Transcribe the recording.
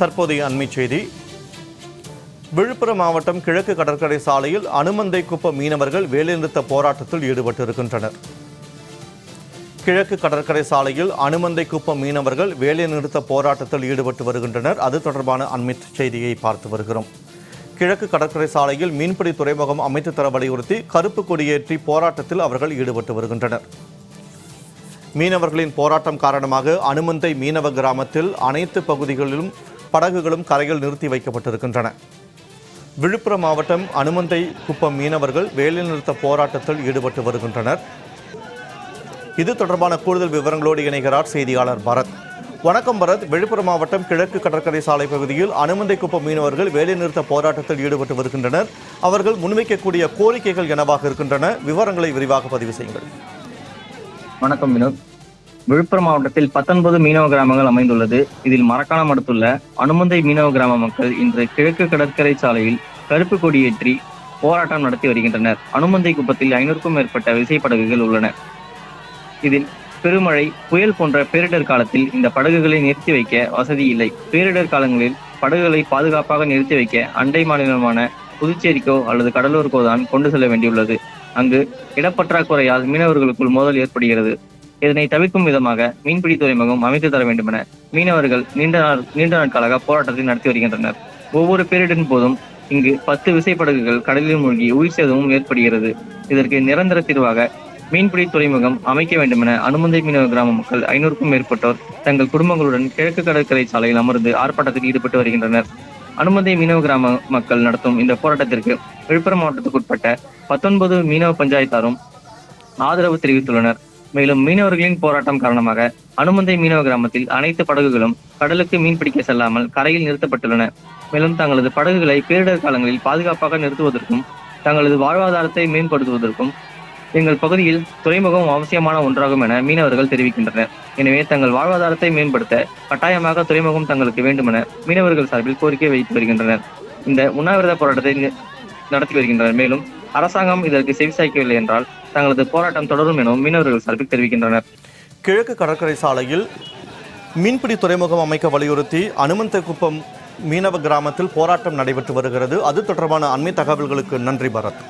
தற்போதைய அண்மை செய்தி. விழுப்புரம் மாவட்டம் கிழக்கு கடற்கரை சாலையில் அனுமந்தை குப்ப மீனவர்கள் வேலைநிறுத்த போராட்டத்தில் ஈடுபட்டிருக்கின்றனர். கிழக்கு கடற்கரை சாலையில் அனுமந்தை குப்பம் மீனவர்கள் வேலைநிறுத்த போராட்டத்தில் ஈடுபட்டு வருகின்றனர். அது தொடர்பான அண்மை செய்தியை பார்த்து வருகிறோம். கிழக்கு கடற்கரை சாலையில் மீன்பிடி துறைமுகம் அமைத்து தர வலியுறுத்தி கருப்பு கொடியேற்றி போராட்டத்தில் அவர்கள் ஈடுபட்டு வருகின்றனர். மீனவர்களின் போராட்டம் காரணமாக அனுமந்தை மீனவ கிராமத்தில் அனைத்து பகுதிகளிலும் படகுகளும் கரையில் நிறுத்தி வைக்கப்பட்டிருக்கின்றன. விழுப்புரம் மாவட்டம் அனுமந்தை குப்பம் மீனவர்கள் வேலைநிறுத்த போராட்டத்தில் ஈடுபட்டு வருகின்றனர். இது தொடர்பான கூடுதல் விவரங்களோடு இணைகிறார் செய்தியாளர் பரத். வணக்கம் பரத். விழுப்புரம் மாவட்டம் கிழக்கு கடற்கரை சாலை பகுதியில் அனுமந்தை குப்பம் மீனவர்கள் வேலைநிறுத்த போராட்டத்தில் ஈடுபட்டு வருகின்றனர். அவர்கள் முன்வைக்கக்கூடிய கோரிக்கைகள் எனவாக இருக்கின்றன? விவரங்களை விரிவாக பதிவு செய்யுங்கள். வணக்கம் வினோத். விழுப்புரம் மாவட்டத்தில் பத்தொன்பது மீனவ கிராமங்கள் அமைந்துள்ளது. இதில் மரக்காணம் அடுத்துள்ள அனுமந்தை மீனவ கிராம மக்கள் இன்று கிழக்கு கடற்கரை சாலையில் கருப்பு கொடியேற்றி போராட்டம் நடத்தி வருகின்றனர். அனுமந்தை குப்பத்தில் ஐநூறுக்கும் மேற்பட்ட விசைப்படகுகள் உள்ளன. இதில் பெருமழை புயல் போன்ற பேரிடர் காலத்தில் இந்த படகுகளை நிறுத்தி வைக்க வசதி இல்லை. பேரிடர் காலங்களில் படகுகளை பாதுகாப்பாக நிறுத்தி வைக்க அண்டை மாநிலமான புதுச்சேரிக்கோ அல்லது கடலூருக்கோ தான் கொண்டு செல்ல வேண்டியுள்ளது. அங்கு இடப்பற்றாக்குறையால் மீனவர்களுக்குள் மோதல் ஏற்படுகிறது. இதனை தவிர்க்கும் விதமாக மீன்பிடி துறைமுகம் அமைத்து தர வேண்டுமென மீனவர்கள் நீண்ட நாள் நீண்ட நாட்களாக போராட்டத்தை நடத்தி வருகின்றனர். ஒவ்வொரு பேரிடின் போதும் இங்கு பத்து விசைப்படகுகள் கடலில் மூழ்கி உயிர் சேதமும் ஏற்படுகிறது. இதற்கு நிரந்தர தீர்வாக மீன்பிடி துறைமுகம் அமைக்க வேண்டுமென அனுமந்தை மீனவ கிராம மக்கள் ஐநூறுக்கும் மேற்பட்டோர் தங்கள் குடும்பங்களுடன் கிழக்கு கடற்கரை சாலையில் அமர்ந்து ஆர்ப்பாட்டத்தில் ஈடுபட்டு வருகின்றனர். அனுமந்தை மீனவ கிராம மக்கள் நடத்தும் இந்த போராட்டத்திற்கு விழுப்புரம் மாவட்டத்துக்குட்பட்ட பத்தொன்பது மீனவ பஞ்சாயத்தாரும் ஆதரவு தெரிவித்துள்ளனர். மேலும் மீனவர்களின் போராட்டம் காரணமாக அனுமந்தை மீனவ கிராமத்தில் அனைத்து படகுகளும் கடலுக்கு மீன் பிடிக்க செல்லாமல் கரையில் நிறுத்தப்பட்டுள்ளன. மேலும் தங்களது படகுகளை பேரிடர் காலங்களில் பாதுகாப்பாக நிறுத்துவதற்கும் தங்களது வாழ்வாதாரத்தை மேம்படுத்துவதற்கும் எங்கள் பகுதியில் துறைமுகம் அவசியமான ஒன்றாகும் என மீனவர்கள் தெரிவிக்கின்றனர். எனவே தங்கள் வாழ்வாதாரத்தை மேம்படுத்த கட்டாயமாக துறைமுகம் தங்களுக்கு வேண்டுமென மீனவர்கள் சார்பில் கோரிக்கை வைத்து வருகின்றனர். இந்த உண்ணாவிரத போராட்டத்தை நடத்தி வருகின்றனர். மேலும் அரசாங்கம் இதற்கு செவிசாய்க்கவில்லை என்றால் தங்களது போராட்டம் தொடரும் எனவும் மீனவர்கள் சார்பில் தெரிவிக்கின்றனர். கிழக்கு கடற்கரை சாலையில் மீன்பிடி துறைமுகம் அமைக்க வலியுறுத்தி அனுமந்தகுப்பம் மீனவ கிராமத்தில் போராட்டம் நடைபெற்று வருகிறது. அது தொடர்பான அண்மை தகவல்களுக்கு நன்றி பரத்.